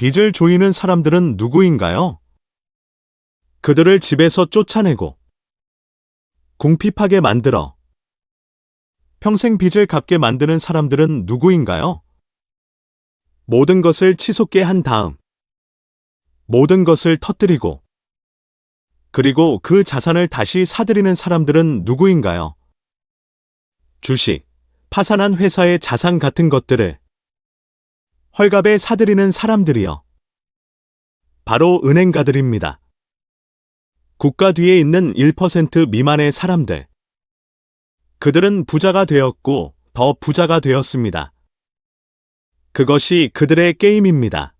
빚을 조이는 사람들은 누구인가요? 그들을 집에서 쫓아내고 궁핍하게 만들어 평생 빚을 갚게 만드는 사람들은 누구인가요? 모든 것을 치솟게 한 다음 모든 것을 터뜨리고 그리고 그 자산을 다시 사들이는 사람들은 누구인가요? 주식, 파산한 회사의 자산 같은 것들을 헐값에 사들이는 사람들이요. 바로 은행가들입니다. 국가 뒤에 있는 1% 미만의 사람들. 그들은 부자가 되었고 더 부자가 되었습니다. 그것이 그들의 게임입니다.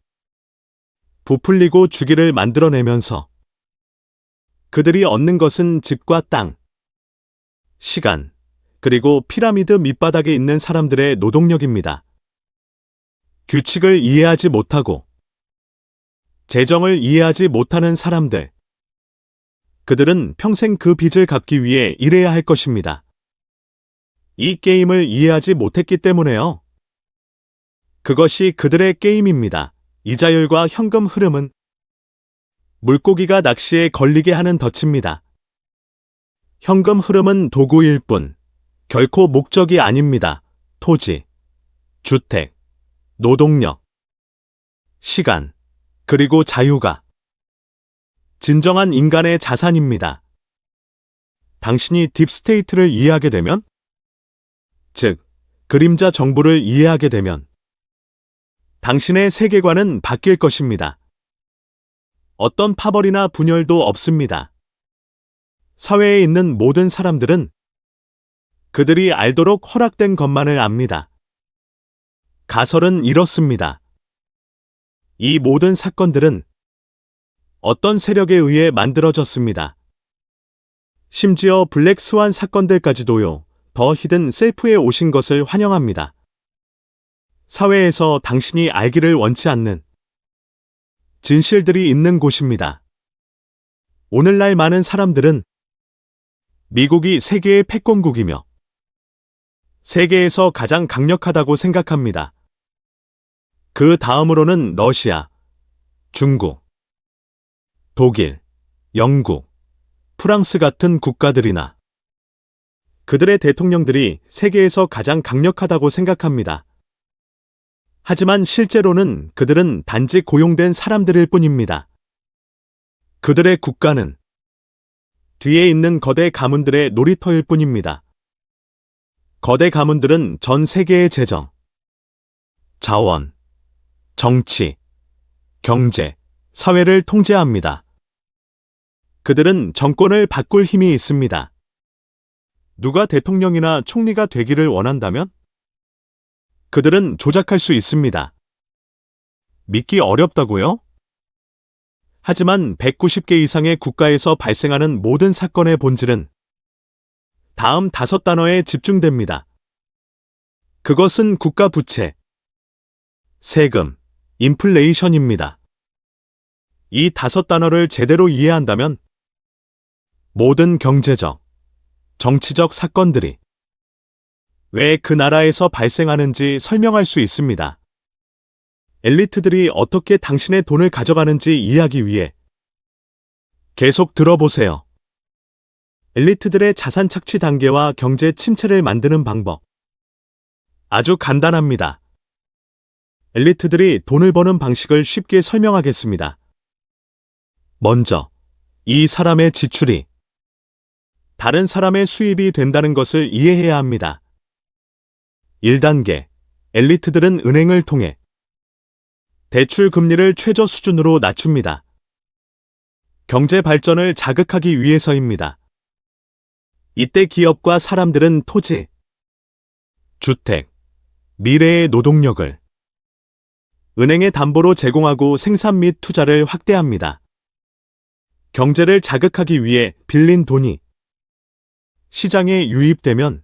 부풀리고 주기를 만들어내면서 그들이 얻는 것은 집과 땅, 시간, 그리고 피라미드 밑바닥에 있는 사람들의 노동력입니다. 규칙을 이해하지 못하고 재정을 이해하지 못하는 사람들. 그들은 평생 그 빚을 갚기 위해 일해야 할 것입니다. 이 게임을 이해하지 못했기 때문에요. 그것이 그들의 게임입니다. 이자율과 현금 흐름은 물고기가 낚시에 걸리게 하는 덫입니다. 현금 흐름은 도구일 뿐 결코 목적이 아닙니다. 토지, 주택, 노동력, 시간, 그리고 자유가 진정한 인간의 자산입니다. 당신이 딥스테이트를 이해하게 되면, 즉, 그림자 정부를 이해하게 되면, 당신의 세계관은 바뀔 것입니다. 어떤 파벌이나 분열도 없습니다. 사회에 있는 모든 사람들은 그들이 알도록 허락된 것만을 압니다. 가설은 이렇습니다. 이 모든 사건들은 어떤 세력에 의해 만들어졌습니다. 심지어 블랙 스완 사건들까지도요, 더 히든 셀프에 오신 것을 환영합니다. 사회에서 당신이 알기를 원치 않는 진실들이 있는 곳입니다. 오늘날 많은 사람들은 미국이 세계의 패권국이며 세계에서 가장 강력하다고 생각합니다. 그 다음으로는 러시아, 중국, 독일, 영국, 프랑스 같은 국가들이나 그들의 대통령들이 세계에서 가장 강력하다고 생각합니다. 하지만 실제로는 그들은 단지 고용된 사람들일 뿐입니다. 그들의 국가는 뒤에 있는 거대 가문들의 놀이터일 뿐입니다. 거대 가문들은 전 세계의 재정, 자원, 정치, 경제, 사회를 통제합니다. 그들은 정권을 바꿀 힘이 있습니다. 누가 대통령이나 총리가 되기를 원한다면 그들은 조작할 수 있습니다. 믿기 어렵다고요? 하지만 190개 이상의 국가에서 발생하는 모든 사건의 본질은 다음 다섯 단어에 집중됩니다. 그것은 국가 부채, 세금, 인플레이션입니다. 이 다섯 단어를 제대로 이해한다면 모든 경제적, 정치적 사건들이 왜 그 나라에서 발생하는지 설명할 수 있습니다. 엘리트들이 어떻게 당신의 돈을 가져가는지 이해하기 위해 계속 들어보세요. 엘리트들의 자산 착취 단계와 경제 침체를 만드는 방법. 아주 간단합니다. 엘리트들이 돈을 버는 방식을 쉽게 설명하겠습니다. 먼저, 이 사람의 지출이 다른 사람의 수입이 된다는 것을 이해해야 합니다. 1단계, 엘리트들은 은행을 통해 대출 금리를 최저 수준으로 낮춥니다. 경제 발전을 자극하기 위해서입니다. 이때 기업과 사람들은 토지, 주택, 미래의 노동력을 은행의 담보로 제공하고 생산 및 투자를 확대합니다. 경제를 자극하기 위해 빌린 돈이 시장에 유입되면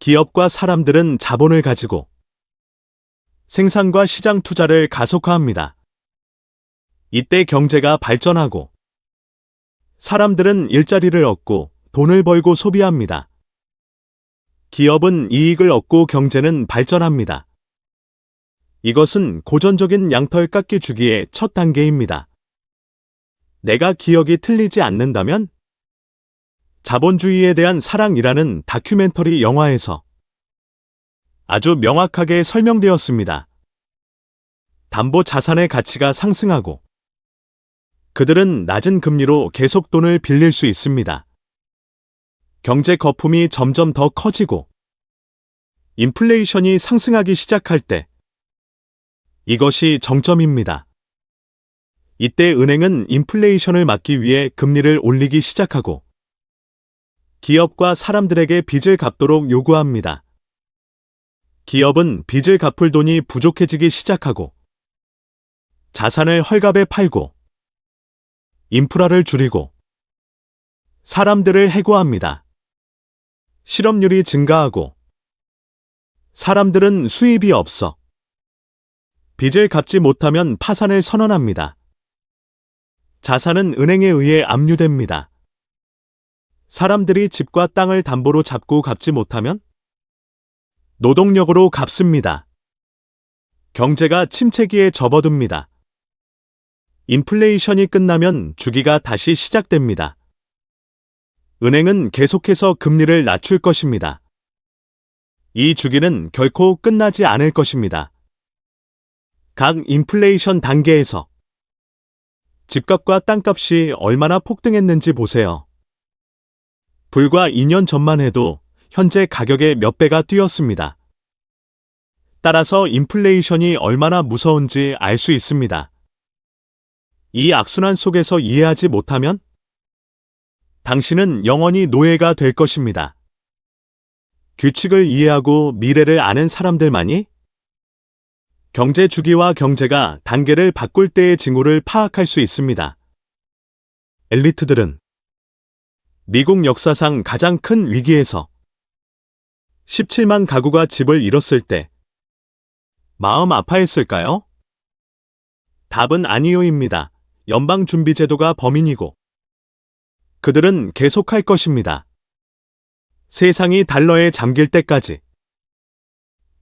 기업과 사람들은 자본을 가지고 생산과 시장 투자를 가속화합니다. 이때 경제가 발전하고 사람들은 일자리를 얻고 돈을 벌고 소비합니다. 기업은 이익을 얻고 경제는 발전합니다. 이것은 고전적인 양털 깎기 주기의 첫 단계입니다. 내가 기억이 틀리지 않는다면 자본주의에 대한 사랑이라는 다큐멘터리 영화에서 아주 명확하게 설명되었습니다. 담보 자산의 가치가 상승하고 그들은 낮은 금리로 계속 돈을 빌릴 수 있습니다. 경제 거품이 점점 더 커지고 인플레이션이 상승하기 시작할 때 이것이 정점입니다. 이때 은행은 인플레이션을 막기 위해 금리를 올리기 시작하고 기업과 사람들에게 빚을 갚도록 요구합니다. 기업은 빚을 갚을 돈이 부족해지기 시작하고 자산을 헐값에 팔고 인프라를 줄이고 사람들을 해고합니다. 실업률이 증가하고 사람들은 수입이 없어 빚을 갚지 못하면 파산을 선언합니다. 자산은 은행에 의해 압류됩니다. 사람들이 집과 땅을 담보로 잡고 갚지 못하면 노동력으로 갚습니다. 경제가 침체기에 접어듭니다. 인플레이션이 끝나면 주기가 다시 시작됩니다. 은행은 계속해서 금리를 낮출 것입니다. 이 주기는 결코 끝나지 않을 것입니다. 각 인플레이션 단계에서 집값과 땅값이 얼마나 폭등했는지 보세요. 불과 2년 전만 해도 현재 가격의 몇 배가 뛰었습니다. 따라서 인플레이션이 얼마나 무서운지 알 수 있습니다. 이 악순환 속에서 이해하지 못하면 당신은 영원히 노예가 될 것입니다. 규칙을 이해하고 미래를 아는 사람들만이 경제 주기와 경제가 단계를 바꿀 때의 징후를 파악할 수 있습니다. 엘리트들은 미국 역사상 가장 큰 위기에서 17만 가구가 집을 잃었을 때 마음 아파했을까요? 답은 아니요입니다. 연방준비제도가 범인이고 그들은 계속할 것입니다. 세상이 달러에 잠길 때까지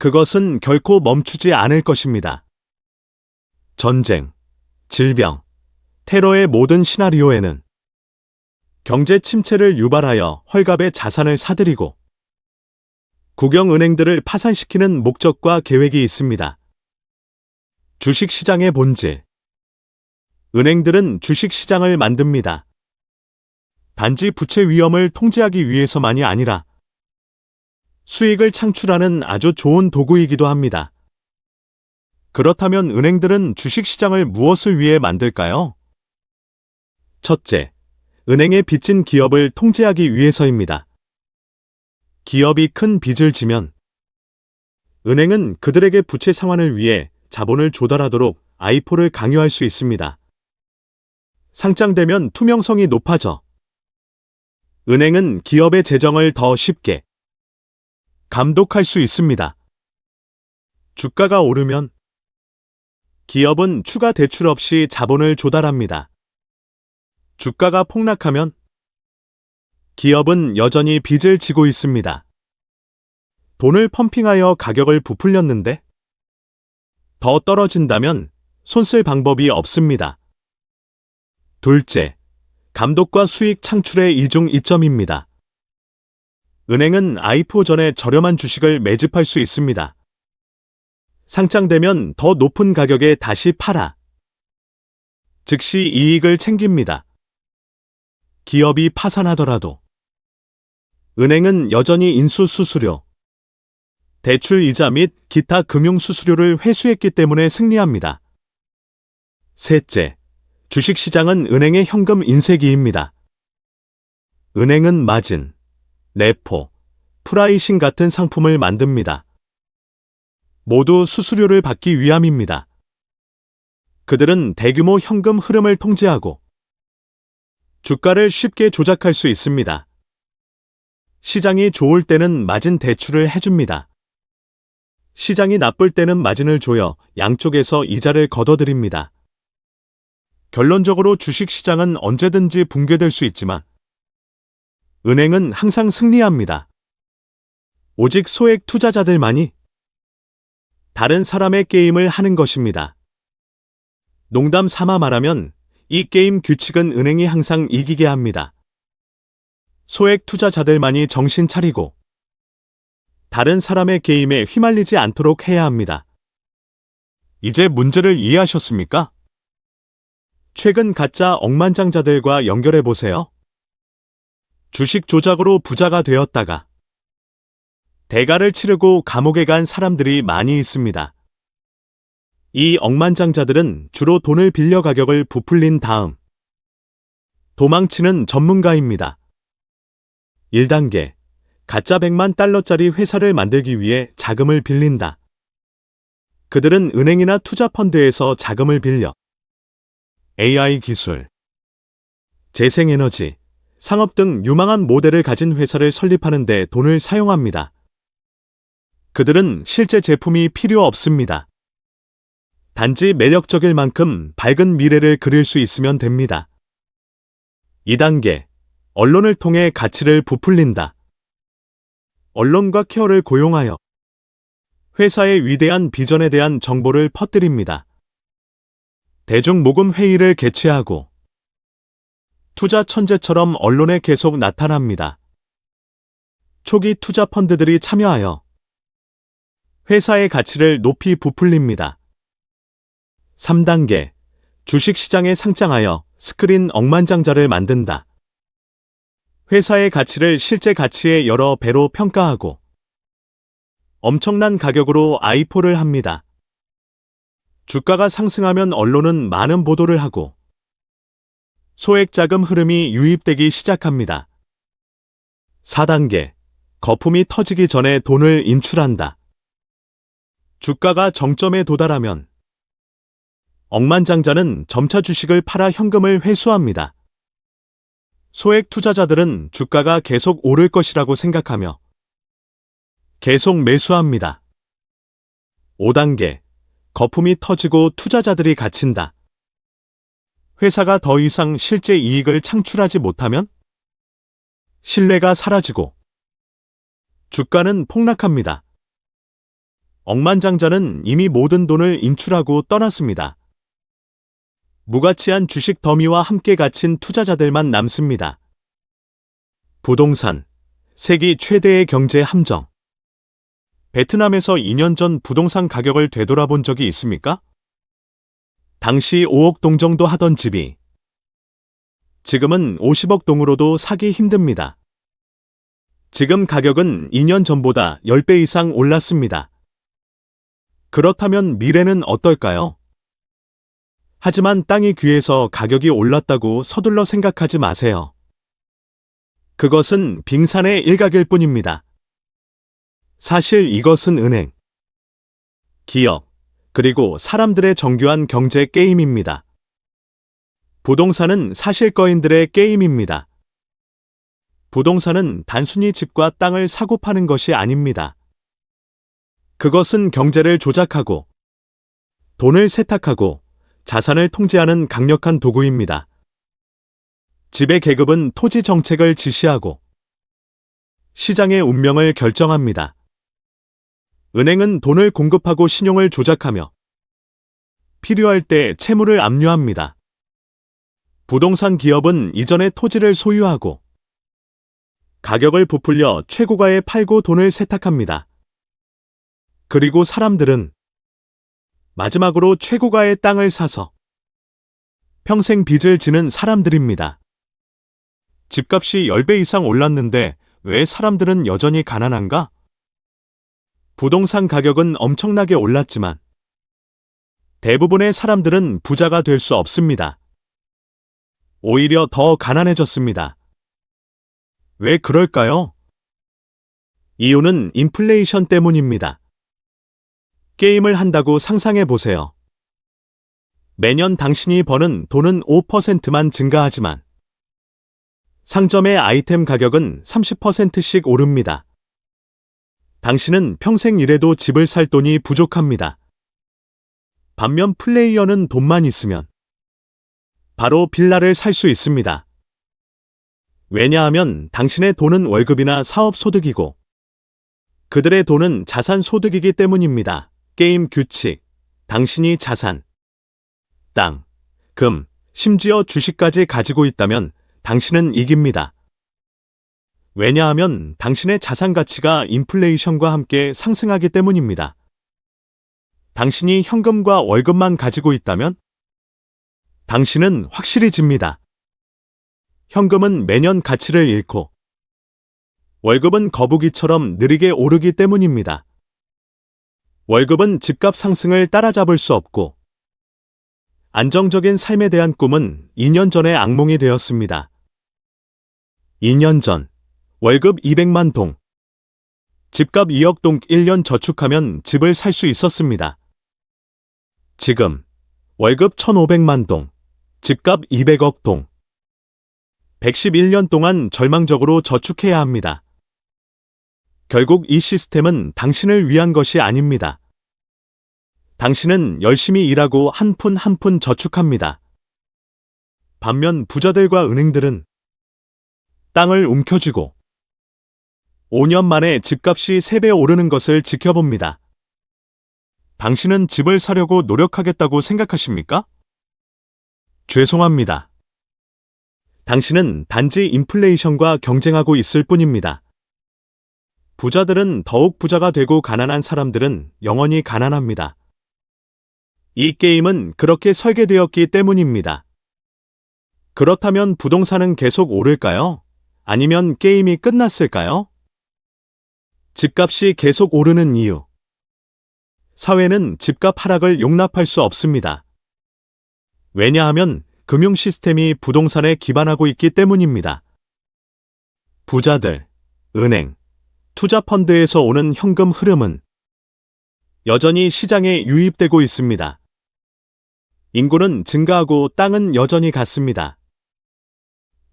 그것은 결코 멈추지 않을 것입니다. 전쟁, 질병, 테러의 모든 시나리오에는 경제 침체를 유발하여 헐값의 자산을 사들이고 국영은행들을 파산시키는 목적과 계획이 있습니다. 주식시장의 본질 은행들은 주식시장을 만듭니다. 단지 부채 위험을 통제하기 위해서만이 아니라 수익을 창출하는 아주 좋은 도구이기도 합니다. 그렇다면 은행들은 주식시장을 무엇을 위해 만들까요? 첫째, 은행에 빚진 기업을 통제하기 위해서입니다. 기업이 큰 빚을 지면 은행은 그들에게 부채 상환을 위해 자본을 조달하도록 아이포를 강요할 수 있습니다. 상장되면 투명성이 높아져 은행은 기업의 재정을 더 쉽게 감독할 수 있습니다. 주가가 오르면 기업은 추가 대출 없이 자본을 조달합니다. 주가가 폭락하면 기업은 여전히 빚을 지고 있습니다. 돈을 펌핑하여 가격을 부풀렸는데 더 떨어진다면 손쓸 방법이 없습니다. 둘째, 감독과 수익 창출의 이중 이점입니다. 은행은 IPO 전에 저렴한 주식을 매집할 수 있습니다. 상장되면 더 높은 가격에 다시 팔아. 즉시 이익을 챙깁니다. 기업이 파산하더라도 은행은 여전히 인수 수수료, 대출 이자 및 기타 금융 수수료를 회수했기 때문에 승리합니다. 셋째, 주식시장은 은행의 현금 인쇄기입니다. 은행은 마진, 레포, 프라이싱 같은 상품을 만듭니다. 모두 수수료를 받기 위함입니다. 그들은 대규모 현금 흐름을 통제하고 주가를 쉽게 조작할 수 있습니다. 시장이 좋을 때는 마진 대출을 해줍니다. 시장이 나쁠 때는 마진을 조여 양쪽에서 이자를 걷어들입니다. 결론적으로 주식시장은 언제든지 붕괴될 수 있지만 은행은 항상 승리합니다. 오직 소액 투자자들만이 다른 사람의 게임을 하는 것입니다. 농담 삼아 말하면 이 게임 규칙은 은행이 항상 이기게 합니다. 소액 투자자들만이 정신 차리고 다른 사람의 게임에 휘말리지 않도록 해야 합니다. 이제 문제를 이해하셨습니까? 최근 가짜 억만장자들과 연결해 보세요. 주식 조작으로 부자가 되었다가 대가를 치르고 감옥에 간 사람들이 많이 있습니다. 이 억만장자들은 주로 돈을 빌려 가격을 부풀린 다음 도망치는 전문가입니다. 1단계 가짜 100만 달러짜리 회사를 만들기 위해 자금을 빌린다. 그들은 은행이나 투자 펀드에서 자금을 빌려 AI 기술, 재생에너지, 상업 등 유망한 모델을 가진 회사를 설립하는 데 돈을 사용합니다. 그들은 실제 제품이 필요 없습니다. 단지 매력적일 만큼 밝은 미래를 그릴 수 있으면 됩니다. 2단계. 언론을 통해 가치를 부풀린다. 언론과 케어를 고용하여 회사의 위대한 비전에 대한 정보를 퍼뜨립니다. 대중모금 회의를 개최하고 투자 천재처럼 언론에 계속 나타납니다. 초기 투자 펀드들이 참여하여 회사의 가치를 높이 부풀립니다. 3단계 주식시장에 상장하여 스크린 억만장자를 만든다. 회사의 가치를 실제 가치의 여러 배로 평가하고 엄청난 가격으로 아이포를 합니다. 주가가 상승하면 언론은 많은 보도를 하고 소액 자금 흐름이 유입되기 시작합니다. 4단계 거품이 터지기 전에 돈을 인출한다. 주가가 정점에 도달하면 억만장자는 점차 주식을 팔아 현금을 회수합니다. 소액 투자자들은 주가가 계속 오를 것이라고 생각하며 계속 매수합니다. 5단계. 거품이 터지고 투자자들이 갇힌다. 회사가 더 이상 실제 이익을 창출하지 못하면 신뢰가 사라지고 주가는 폭락합니다. 억만장자는 이미 모든 돈을 인출하고 떠났습니다. 무가치한 주식 더미와 함께 갇힌 투자자들만 남습니다. 부동산, 세계 최대의 경제 함정. 베트남에서 2년 전 부동산 가격을 되돌아본 적이 있습니까? 당시 5억 동 정도 하던 집이 지금은 50억 동으로도 사기 힘듭니다. 지금 가격은 2년 전보다 10배 이상 올랐습니다. 그렇다면 미래는 어떨까요? 하지만 땅이 귀해서 가격이 올랐다고 서둘러 생각하지 마세요. 그것은 빙산의 일각일 뿐입니다. 사실 이것은 은행, 기업, 그리고 사람들의 정교한 경제 게임입니다. 부동산은 사실거인들의 게임입니다. 부동산은 단순히 집과 땅을 사고 파는 것이 아닙니다. 그것은 경제를 조작하고 돈을 세탁하고 자산을 통제하는 강력한 도구입니다. 지배 계급은 토지 정책을 지시하고 시장의 운명을 결정합니다. 은행은 돈을 공급하고 신용을 조작하며 필요할 때 채무를 압류합니다. 부동산 기업은 이전에 토지를 소유하고 가격을 부풀려 최고가에 팔고 돈을 세탁합니다. 그리고 사람들은 마지막으로 최고가의 땅을 사서 평생 빚을 지는 사람들입니다. 집값이 10배 이상 올랐는데 왜 사람들은 여전히 가난한가? 부동산 가격은 엄청나게 올랐지만 대부분의 사람들은 부자가 될 수 없습니다. 오히려 더 가난해졌습니다. 왜 그럴까요? 이유는 인플레이션 때문입니다. 게임을 한다고 상상해 보세요. 매년 당신이 버는 돈은 5%만 증가하지만 상점의 아이템 가격은 30%씩 오릅니다. 당신은 평생 일해도 집을 살 돈이 부족합니다. 반면 플레이어는 돈만 있으면 바로 빌라를 살 수 있습니다. 왜냐하면 당신의 돈은 월급이나 사업 소득이고 그들의 돈은 자산 소득이기 때문입니다. 게임 규칙, 당신이 자산, 땅, 금, 심지어 주식까지 가지고 있다면 당신은 이깁니다. 왜냐하면 당신의 자산 가치가 인플레이션과 함께 상승하기 때문입니다. 당신이 현금과 월급만 가지고 있다면 당신은 확실히 집니다. 현금은 매년 가치를 잃고 월급은 거북이처럼 느리게 오르기 때문입니다. 월급은 집값 상승을 따라잡을 수 없고 안정적인 삶에 대한 꿈은 2년 전의 악몽이 되었습니다. 2년 전 월급 200만 동 집값 2억 동 1년 저축하면 집을 살 수 있었습니다. 지금 월급 1,500만 동 집값 200억 동 111년 동안 절망적으로 저축해야 합니다. 결국 이 시스템은 당신을 위한 것이 아닙니다. 당신은 열심히 일하고 한 푼 한 푼 저축합니다. 반면 부자들과 은행들은 땅을 움켜쥐고 5년 만에 집값이 3배 오르는 것을 지켜봅니다. 당신은 집을 사려고 노력하겠다고 생각하십니까? 죄송합니다. 당신은 단지 인플레이션과 경쟁하고 있을 뿐입니다. 부자들은 더욱 부자가 되고 가난한 사람들은 영원히 가난합니다. 이 게임은 그렇게 설계되었기 때문입니다. 그렇다면 부동산은 계속 오를까요? 아니면 게임이 끝났을까요? 집값이 계속 오르는 이유. 사회는 집값 하락을 용납할 수 없습니다. 왜냐하면 금융 시스템이 부동산에 기반하고 있기 때문입니다. 부자들, 은행, 투자 펀드에서 오는 현금 흐름은 여전히 시장에 유입되고 있습니다. 인구는 증가하고 땅은 여전히 같습니다.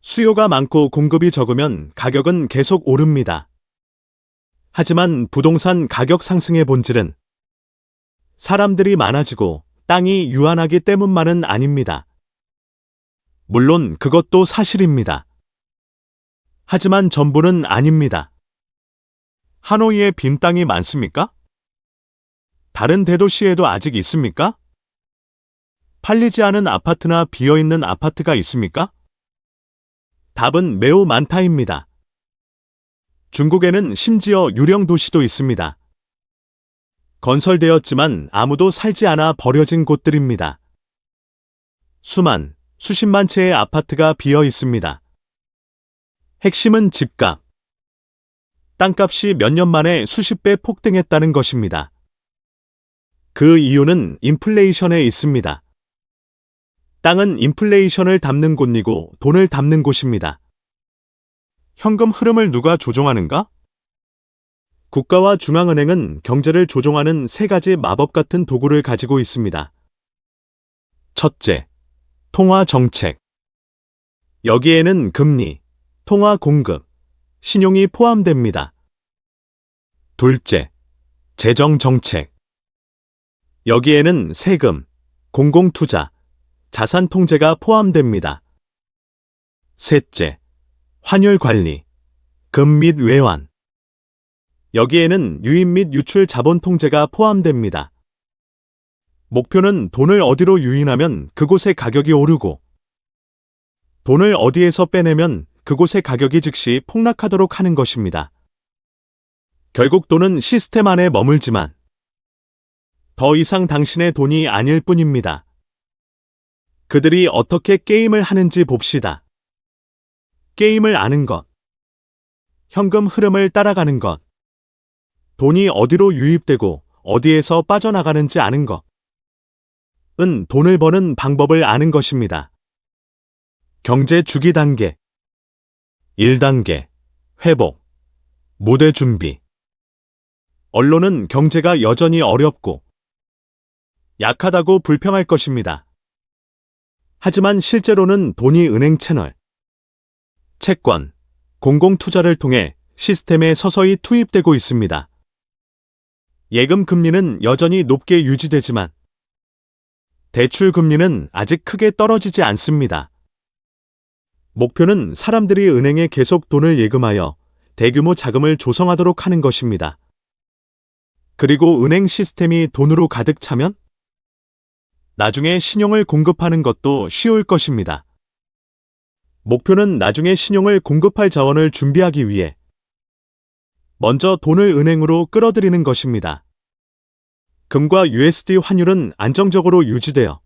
수요가 많고 공급이 적으면 가격은 계속 오릅니다. 하지만 부동산 가격 상승의 본질은 사람들이 많아지고 땅이 유한하기 때문만은 아닙니다. 물론 그것도 사실입니다. 하지만 전부는 아닙니다. 하노이에 빈 땅이 많습니까? 다른 대도시에도 아직 있습니까? 팔리지 않은 아파트나 비어있는 아파트가 있습니까? 답은 매우 많다입니다. 중국에는 심지어 유령 도시도 있습니다. 건설되었지만 아무도 살지 않아 버려진 곳들입니다. 수만, 수십만 채의 아파트가 비어 있습니다. 핵심은 집값. 땅값이 몇 년 만에 수십 배 폭등했다는 것입니다. 그 이유는 인플레이션에 있습니다. 땅은 인플레이션을 담는 곳이고 돈을 담는 곳입니다. 현금 흐름을 누가 조종하는가? 국가와 중앙은행은 경제를 조종하는 세 가지 마법 같은 도구를 가지고 있습니다. 첫째, 통화 정책. 여기에는 금리, 통화 공급, 신용이 포함됩니다. 둘째, 재정 정책. 여기에는 세금, 공공투자, 자산 통제가 포함됩니다. 셋째, 환율 관리, 금 및 외환. 여기에는 유입 및 유출 자본 통제가 포함됩니다. 목표는 돈을 어디로 유인하면 그곳의 가격이 오르고 돈을 어디에서 빼내면 그곳의 가격이 즉시 폭락하도록 하는 것입니다. 결국 돈은 시스템 안에 머물지만 더 이상 당신의 돈이 아닐 뿐입니다. 그들이 어떻게 게임을 하는지 봅시다. 게임을 아는 것. 현금 흐름을 따라가는 것. 돈이 어디로 유입되고 어디에서 빠져나가는지 아는 것. 은 돈을 버는 방법을 아는 것입니다. 경제 주기 단계. 1단계. 회복. 무대 준비. 언론은 경제가 여전히 어렵고 약하다고 불평할 것입니다. 하지만 실제로는 돈이 은행 채널, 채권, 공공투자를 통해 시스템에 서서히 투입되고 있습니다. 예금 금리는 여전히 높게 유지되지만 대출 금리는 아직 크게 떨어지지 않습니다. 목표는 사람들이 은행에 계속 돈을 예금하여 대규모 자금을 조성하도록 하는 것입니다. 그리고 은행 시스템이 돈으로 가득 차면 나중에 신용을 공급하는 것도 쉬울 것입니다. 목표는 나중에 신용을 공급할 자원을 준비하기 위해 먼저 돈을 은행으로 끌어들이는 것입니다. 금과 USD 환율은 안정적으로 유지되어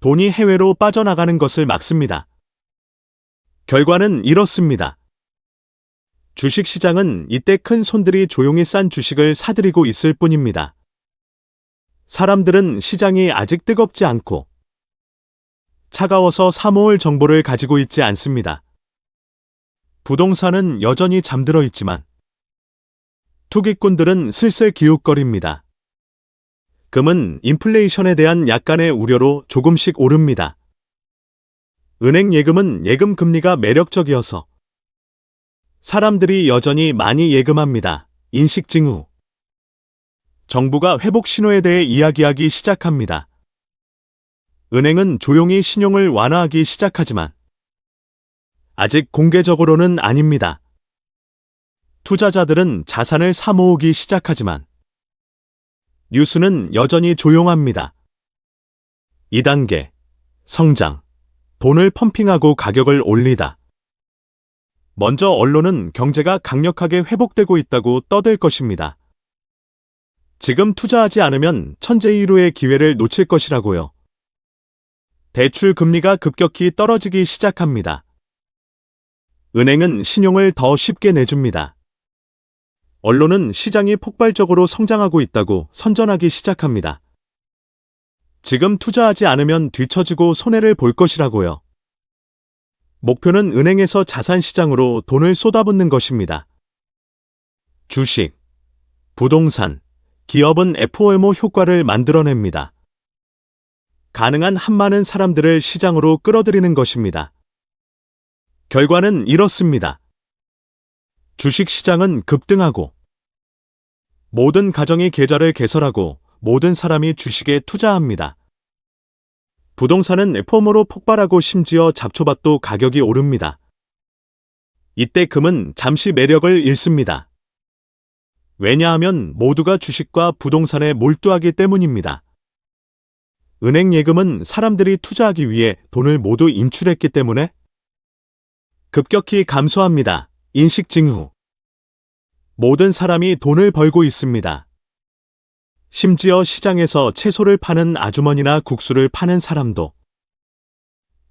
돈이 해외로 빠져나가는 것을 막습니다. 결과는 이렇습니다. 주식 시장은 이때 큰 손들이 조용히 싼 주식을 사들이고 있을 뿐입니다. 사람들은 시장이 아직 뜨겁지 않고 차가워서 사모을 정보를 가지고 있지 않습니다. 부동산은 여전히 잠들어 있지만 투기꾼들은 슬슬 기웃거립니다. 금은 인플레이션에 대한 약간의 우려로 조금씩 오릅니다. 은행 예금은 예금 금리가 매력적이어서 사람들이 여전히 많이 예금합니다. 인식 징후. 정부가 회복 신호에 대해 이야기하기 시작합니다. 은행은 조용히 신용을 완화하기 시작하지만 아직 공개적으로는 아닙니다. 투자자들은 자산을 사모으기 시작하지만 뉴스는 여전히 조용합니다. 2단계 성장 돈을 펌핑하고 가격을 올리다. 먼저 언론은 경제가 강력하게 회복되고 있다고 떠들 것입니다. 지금 투자하지 않으면 천재이루의 기회를 놓칠 것이라고요. 대출 금리가 급격히 떨어지기 시작합니다. 은행은 신용을 더 쉽게 내줍니다. 언론은 시장이 폭발적으로 성장하고 있다고 선전하기 시작합니다. 지금 투자하지 않으면 뒤처지고 손해를 볼 것이라고요. 목표는 은행에서 자산 시장으로 돈을 쏟아붓는 것입니다. 주식, 부동산, 기업은 FOMO 효과를 만들어냅니다. 가능한 한 많은 사람들을 시장으로 끌어들이는 것입니다. 결과는 이렇습니다. 주식 시장은 급등하고 모든 가정이 계좌를 개설하고 모든 사람이 주식에 투자합니다. 부동산은 FOMO로 폭발하고 심지어 잡초밭도 가격이 오릅니다. 이때 금은 잠시 매력을 잃습니다. 왜냐하면 모두가 주식과 부동산에 몰두하기 때문입니다. 은행 예금은 사람들이 투자하기 위해 돈을 모두 인출했기 때문에 급격히 감소합니다. 인식 징후. 모든 사람이 돈을 벌고 있습니다. 심지어 시장에서 채소를 파는 아주머니나 국수를 파는 사람도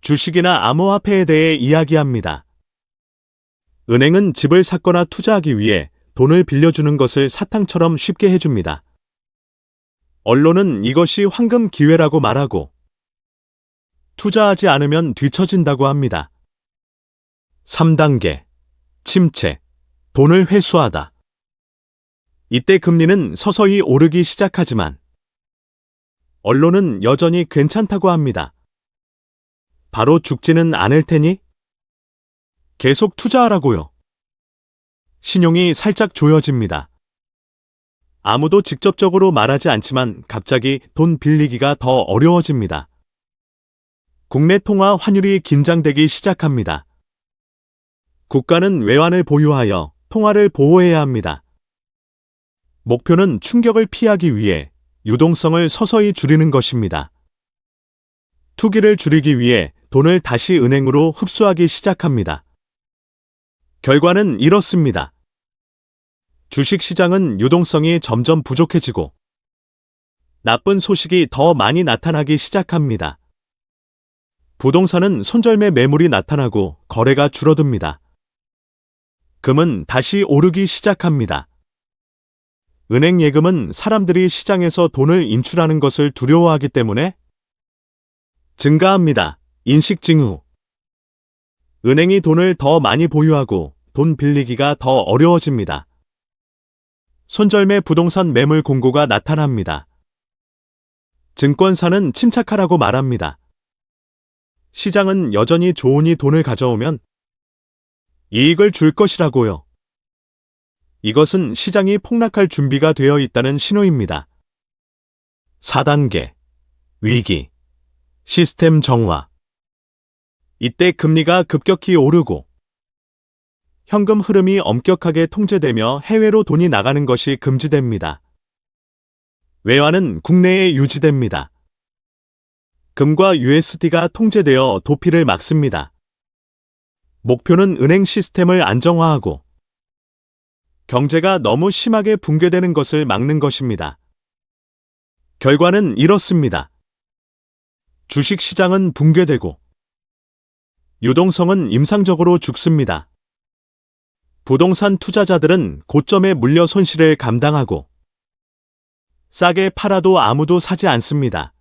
주식이나 암호화폐에 대해 이야기합니다. 은행은 집을 샀거나 투자하기 위해 돈을 빌려주는 것을 사탕처럼 쉽게 해줍니다. 언론은 이것이 황금 기회라고 말하고 투자하지 않으면 뒤처진다고 합니다. 3단계 침체 돈을 회수하다 이때 금리는 서서히 오르기 시작하지만 언론은 여전히 괜찮다고 합니다. 바로 죽지는 않을 테니 계속 투자하라고요. 신용이 살짝 조여집니다. 아무도 직접적으로 말하지 않지만 갑자기 돈 빌리기가 더 어려워집니다. 국내 통화 환율이 긴장되기 시작합니다. 국가는 외환을 보유하여 통화를 보호해야 합니다. 목표는 충격을 피하기 위해 유동성을 서서히 줄이는 것입니다. 투기를 줄이기 위해 돈을 다시 은행으로 흡수하기 시작합니다. 결과는 이렇습니다. 주식 시장은 유동성이 점점 부족해지고 나쁜 소식이 더 많이 나타나기 시작합니다. 부동산은 손절매 매물이 나타나고 거래가 줄어듭니다. 금은 다시 오르기 시작합니다. 은행 예금은 사람들이 시장에서 돈을 인출하는 것을 두려워하기 때문에 증가합니다. 인식 징후. 은행이 돈을 더 많이 보유하고 돈 빌리기가 더 어려워집니다. 손절매 부동산 매물 공고가 나타납니다. 증권사는 침착하라고 말합니다. 시장은 여전히 좋으니 돈을 가져오면 이익을 줄 것이라고요. 이것은 시장이 폭락할 준비가 되어 있다는 신호입니다. 4단계 위기 시스템 정화 이때 금리가 급격히 오르고 현금 흐름이 엄격하게 통제되며 해외로 돈이 나가는 것이 금지됩니다. 외환은 국내에 유지됩니다. 금과 USD가 통제되어 도피를 막습니다. 목표는 은행 시스템을 안정화하고 경제가 너무 심하게 붕괴되는 것을 막는 것입니다. 결과는 이렇습니다. 주식 시장은 붕괴되고 유동성은 임상적으로 죽습니다. 부동산 투자자들은 고점에 물려 손실을 감당하고 싸게 팔아도 아무도 사지 않습니다.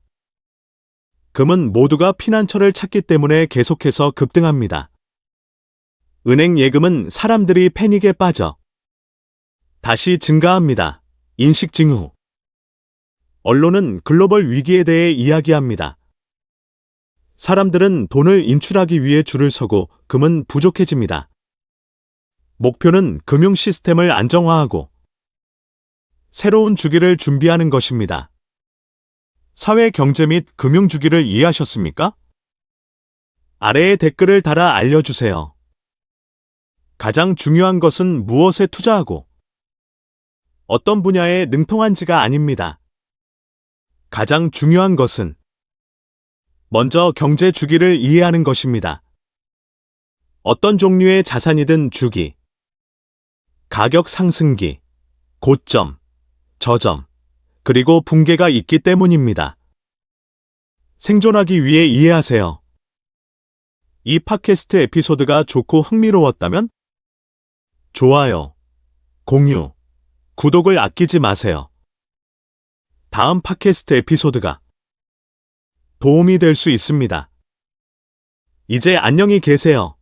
금은 모두가 피난처를 찾기 때문에 계속해서 급등합니다. 은행 예금은 사람들이 패닉에 빠져 다시 증가합니다. 인식 징후. 언론은 글로벌 위기에 대해 이야기합니다. 사람들은 돈을 인출하기 위해 줄을 서고 금은 부족해집니다. 목표는 금융 시스템을 안정화하고 새로운 주기를 준비하는 것입니다. 사회 경제 및 금융 주기를 이해하셨습니까? 아래에 댓글을 달아 알려주세요. 가장 중요한 것은 무엇에 투자하고 어떤 분야에 능통한지가 아닙니다. 가장 중요한 것은 먼저 경제 주기를 이해하는 것입니다. 어떤 종류의 자산이든 주기, 가격 상승기, 고점, 저점, 그리고 붕괴가 있기 때문입니다. 생존하기 위해 이해하세요. 이 팟캐스트 에피소드가 좋고 흥미로웠다면 좋아요, 공유, 구독을 아끼지 마세요. 다음 팟캐스트 에피소드가 도움이 될 수 있습니다. 이제 안녕히 계세요.